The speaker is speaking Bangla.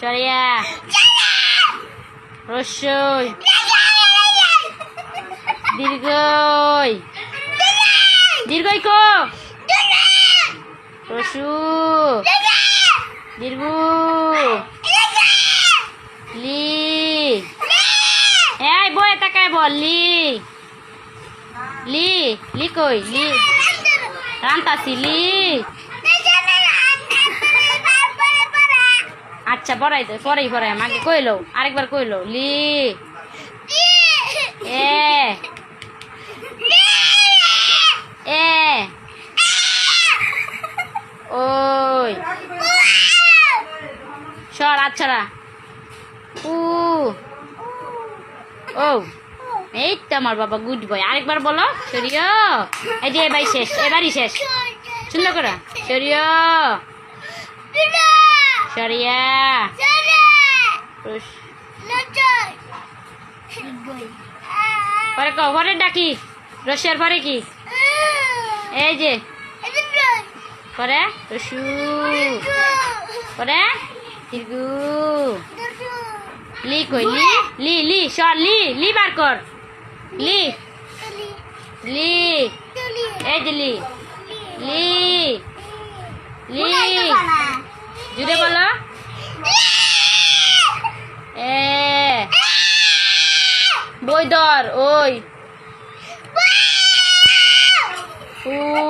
সরিয়া রস্যই দীর্ঘই দীর্ঘই কো রসু দীর্ঘ লি এই বই তাকায় বল লি লি লি কই লি রান্তাসি লি আচ্ছা পড়াই দে পরেই পড়াই। আমাকে কইলো, আরেকবার কইলো, লি। এ। এ। ওই। সর আচ্ছারা উ। ও। এই তো আমার বাবা গুড বয়। আরেকবার বলো সরিয় এই যে, এবারই শেষ এবারই শেষ। সুন্দর করে সরিয় সরিয়া। পরে কও পরে ডাকি? রসিয়ার পরে কি? এই যে। পরে রসু পরে দীর্ঘ লি কই? লি লি লি সর লি লি বার কর। লি। লি। এই যে লি। লি। লি। জুড়ে বলো? এ। বই ধর ওই ও।